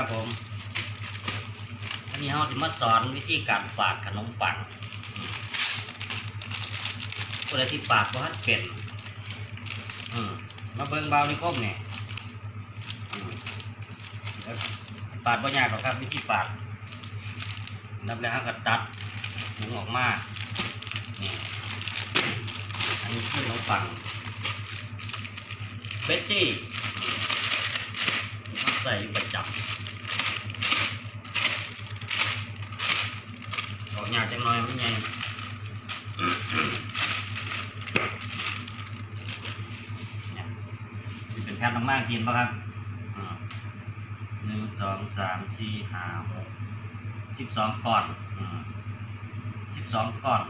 ครับผม อันนี้เราสิมาสอนวิธีการปาดขนมปังอืมผู้ใดที่ปาดบ่ทันเป็นมมาเบิ่งเบาในิคมเนี่ยปาดบ่ยากหรอกครับวิธีปาดนับแล้วเราก็ตัดหุงออกมานี่อันนี้คือขนมปังเบตตี้นี่มันใส่อยู่ประจำ ออกยากจังหน่อยมันไงเนี่เป็นแผ่นมากๆซีนป่ะครับอ่าหนึ่งสองสามสี่ห้าหกสิบสองก่อนสิบสองก่อน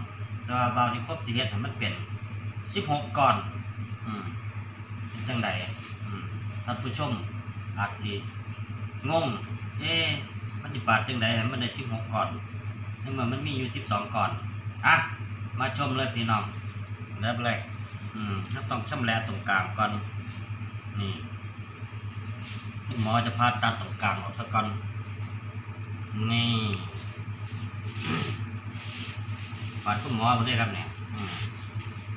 แต่ว่าเบาที่ครบสี่เฮ็ดให้มันเป็นสิบหกก่อนอืมเป็นจังใดอืมท่านผู้ชมอาจสิงง เอ๊ะมันจะปาดจังใดให้มันได้สิบหกก่อน ในเมื่อมันมีอยู่สิบสองก่อน อะ มาชมเลยพี่น้องเริ่มแรกอืมนับต้องช่ำและตรงกลางก่อน นี่คุณหมอจะพาตัดตรงกลางออกสักก่อน นี่ปาดคุณหมอคนนี้ครับเนี่ย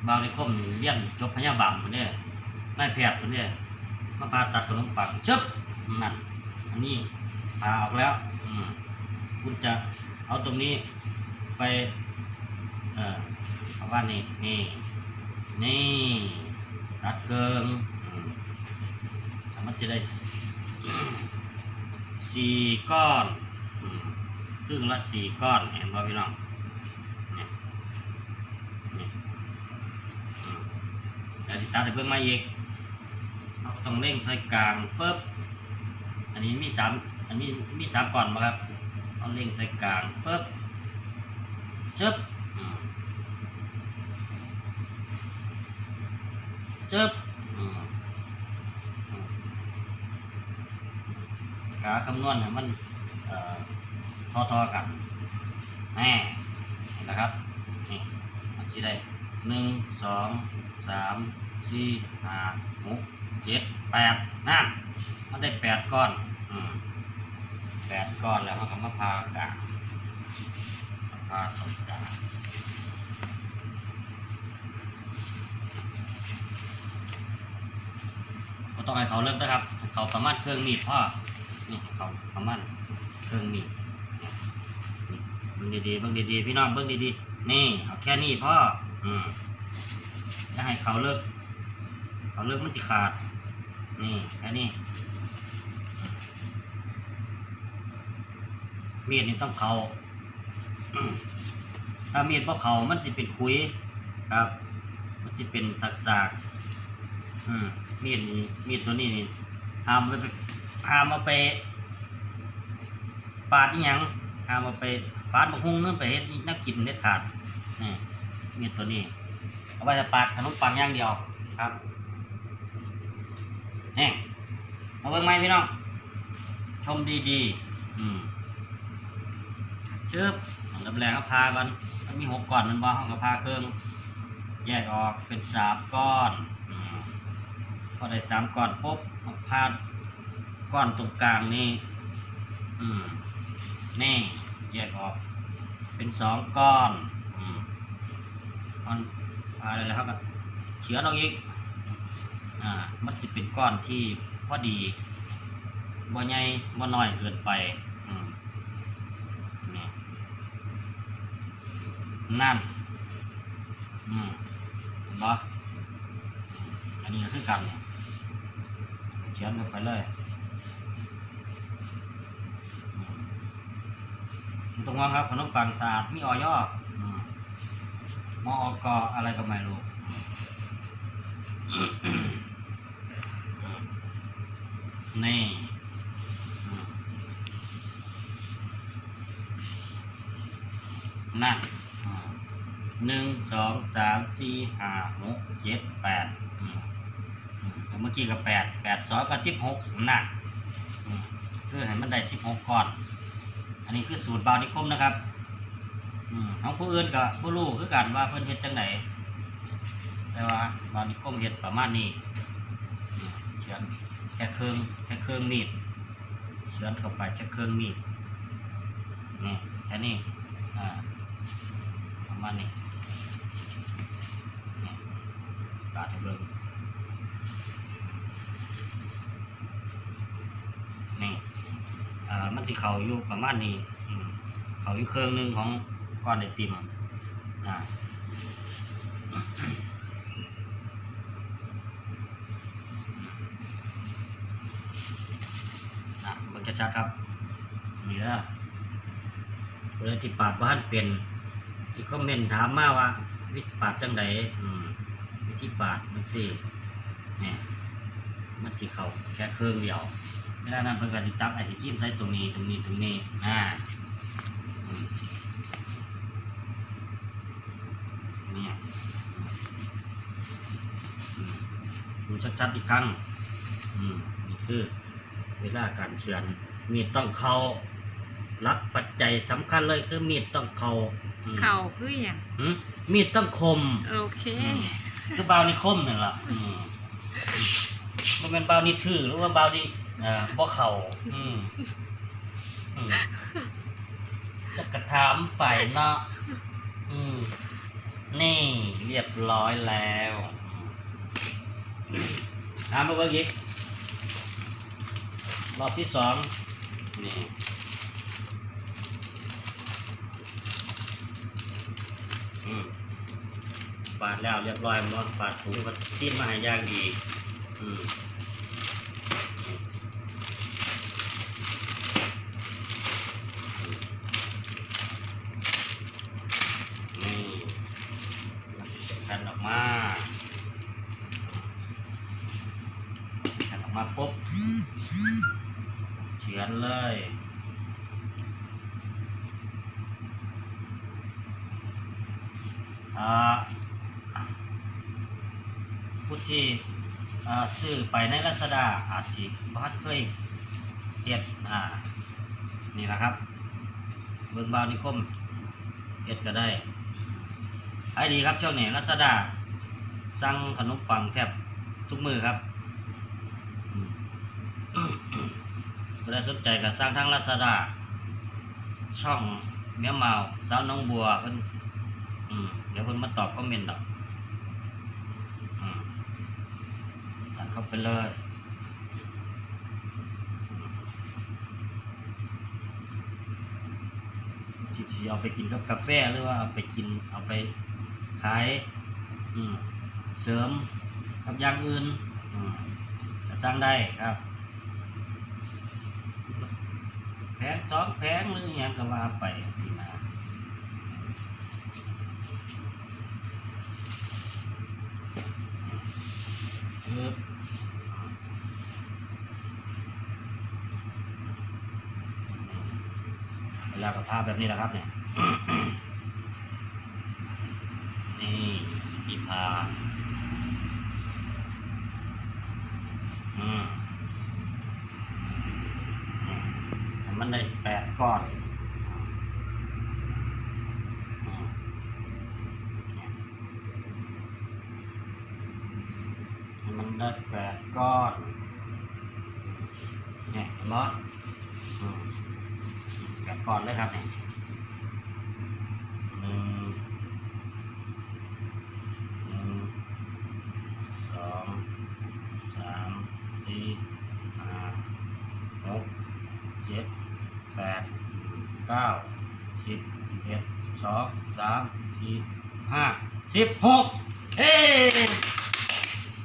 บางในคมเรียนจบพยาบาลคนนี้นายแพทย์คนนี้มาพาตัดขนมปังชึบนั่นอันนี้ผ่าออกแล้ว อืมคุณจะ เอาตรงนี้ไปเออเอาว่านี่นี่นี่ตัดเกิงอืมแล้วมันจะได้สี่ก้อนครึ่งละสี่ก้อนเห็นป่พี่น้องแล้วตัดให้เพิ่มมาอีกเราต้องเร่งใส่กลางปึ๊บอันนี้มีสามอันนี้มีสามก่อนมาครับ เอาเร่งใส่กลางปึ๊บจึ๊บจึ๊บขาคำนวณมันเอ่อทอๆกันแน่นนะครับ นี่มันจะได้หนึ่งสองสามสี่ห้าหกเจ็ดแปดนั่นมันได้แปดก้อน อืม แปดก้อนแล้วมันก็มาพากางมาพาตรงกลาก็ต้องให้เขาเลิกนะครับ เขาประมาณเครื่องมีดพ่อนี่เขาประมาณเครื่องมีดเบิ่งดีๆเบิ่งดีๆพี่น้องเบิ่งดีๆนี่เอาแค่นี้พ่ออืมจะให้เขาเลิกเขาเลิกมันสิขาดนี่แค่นี้ มีดนี่ต้องเขาถ้ามีดพวกเขามันสิเป็นคุยครับ มันสิเป็นสักสากๆอืมมีดนี่มีดตัวนี้นี่ห้ามไปห้ามมาไป ปาดอีหยังห้ามมาไปปาดมะฮุ่งนั่นไปเฮ็ดนักกินเด็ดขาดนี่มีดตัวนี้ เอาไว้จะปาดขนมปังอย่างเดียวครับนี่มาเบิ่งไหมพี่น้องชมดีๆ อืม ชึบลำแรงก็พากันมันมีหกก้อนมันบ้าห้องก็พาเครื่อง แยกออกเป็นสามก้อนอืมพอได้สามก้อนปุ๊บเอาพาก้อนตรงกลางนี่อืมนี่แยกออก เป็นสองก้อนอืมมันอะไรแล้วครับเฉือนออกอีกอ่ามันสิเป็นก้อนที่พอดีบ่ใหญ่บ่น้อยเกินไปอืม นี่ นั่นอืมเห็นปะอันนี้ก็คือกันเนี่ยเขียนลงไปเลยต้องว่างครับขนมปังสะอาดมีออยออืมออกอะไรก็ไม่รู้นี่อืม นั่นอ่า หนึ่งสองสามสี่ห้าหกเจ็ดแปดอืมอืมเมื่อกี้ก็แปดแปดสองก็สิบหกนั่นอืมคือให้มันได้สิบหกก้อน อันนี้คือสูตรบาวนิคมนะครับอืมของผู้อื่นกับผู้รู้คือกันว่าเพิ่นเฮ็ดจังไหนแต่ว่าบาวนิคมเฮ็ดประมาณนี้อืมเขียนแค่เครื่องแค่เครื่องมีดเฉือนเข้าไปแค่เครื่องมีดนี่แค่นี้อ่าประมาณนี้ ตัดเบิ่งนี่อ่ามันสิเขาอยู่ประมาณนี้เขาอยู่เครื่องหนึงของก้อนไอติมอะมันจะชัดครับนี่นะเวลาที่ปาดบ้านเป็นที่คอมเมนต์ถามมาว่า วิปาดจังไดอืม วิธีปาดมันสิเนี่ยมันสิเขาแค่เครื่องเดียวเวลานั้นเพิ่นก็สิตักไอซิจิ้มใส่ตรงนี้ตรงนี้ตรงนี้อ่าอืมเนี่ยอืมดูชัดๆอีกครั้งอืมนี่คือเวลาการเฉือนมีดต้องเข้ารักปัจจัยสำคัญเลยคือมีดต้องเข้าอืมเข่าคืออย่างหืมมีดต้องคม โอเคอืม คือเบานี่คมนี่นล่ะอืมมันเป็นเบานี่ถือหรือว่าเบานี่อ่าบ่เข่าอืมอืมจะกระถามไปเนาะอืมนี่เรียบร้อยแล้วอืมามาเบิ่งอีกรอบที่สองนี่อืมาดแล้วเรียบร้อยหมดปาดถุงก็ทิ้มมาให้ย่างดีอืมกันออกมากันออกมาปุ๊บเฉือนเลยอ่า ผู้ที่ซื้อไปในรัศดาอาจสิบ้านเคยเก็ดอ่านี่นะครับเบิ่งบาวนิคมเก็ดก็ได้ไอดีครับช่วงนี้รัศดาสั่งขนมปังแทบทุกมือครับอืมถ้าสนใจก็สร้างทางรัศดาช่องเมียเมาสาวน้องบัวเพิ่นเดี๋ยวเพิ่นมาตอบคอมเมนต์ดอกอืมสั่ง เข้าไปเลยที่เอาไปกินกับกาแฟหรือว่าเอาไปกินเอาไปขายเสริมกับอย่างอื่นอืมก็สร้างได้ครับแผงสองแผงหรืออหยังก็ว่าไปสินะคือ เวลากับภาพแบบนี้แหละครับเนี่ยนี่อีพาอืมมันได้แปดก้อนมันได้แปดก้อนเนี่ยเห็นไหมอืมแปด ก้อนเลยครับนี่หนึ่งหนึ่งสองสามสี่ห้าหกเจ็ดแปดเก้าสิบสิบเอ็ดสิบสองสามสี่ห้าสิบหกเฮ้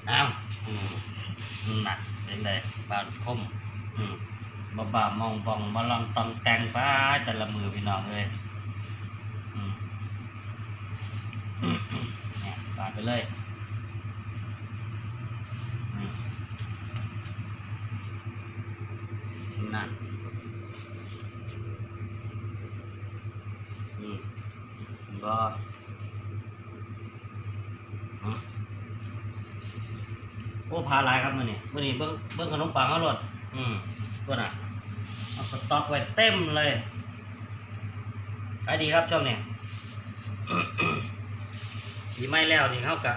เอาอืมหนักเป็นไงบานคมอืม บาบ้ามองบองมาลองตองแตงฟ้าแต่ละมือพี่น้องเลยเนี่ยบาไปเลยนั่นอืมก็โอ้พาลายครับมื่อนี้มื่อนี้เบิ้งเบิ้งขนมปังเขาหลดอืม ตัวน่ะเอาสต็อกไว้เต็มเลยขายดีครับช่วงนี้ดีไม่แล้วนี่เขากะ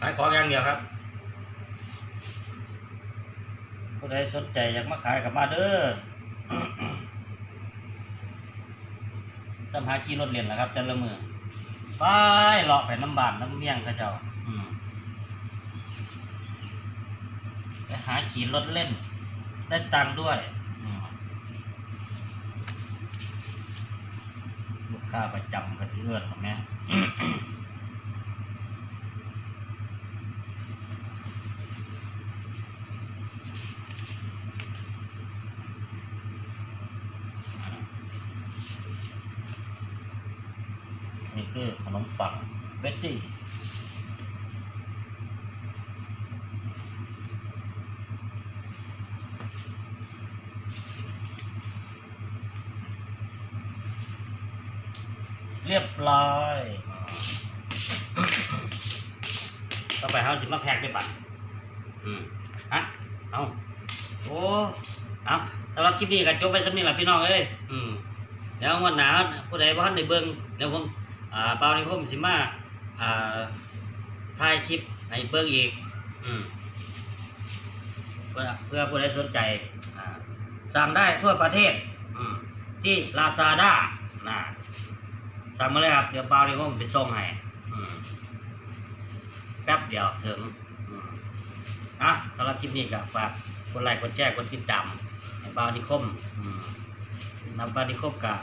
ขายของอย่างเดียวครับผู้ใดสนใจอยากมาขายกับมาเด้อจำหาขี่รถเรียนนะครับ แต่ละมือไปเลาะไปน้ำบานน้ำเมี่ยงเขาเจ้าอืมไปหาขี่รถเล่น ได้ตังค์ด้วยลูกค้าประจำกันที่เอื้อนหรอแม่นี่คือขนมปังเบตตี้ ยบร้อยต่อไปเขาสิมาแพ็กด้วยปะอืมฮะเอาโอ้เอาสำหรับคลิปนี้ก็จบไปสักนิดละพี่น้องเอ้ยอืมเดี๋ยววันหนาวผู้ใดบ่ทันได้เบิ่งเดี๋ยวผมอ่าเปล่านี่ผมสิมาอ่าถ่ายคลิปให้เบิ่งอีก อืมเพื่อเพื่อผู้ใดสนใจอ่าสั่งได้ทั่วประเทศอืมที่ Lazada นะ สั่งมาเลยครับ เดี๋ยวเปล่านี่ผมไปส่งให้แป๊บเดียวถึงอะสำหรับคลิปนี้ก็ฝากกดไลค์กดแชร์กดติดตามให้เปล่านิคมอืมนำปฏิคบกับ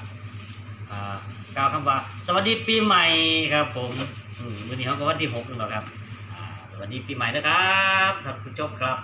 อ่ากล่าวคำว่า สวัสดีปีใหม่ครับผมวันนี้เขาก็วันที่หกนึงแล้วครับสวัสดีปีใหม่นะครับท่านผู้ชมครับ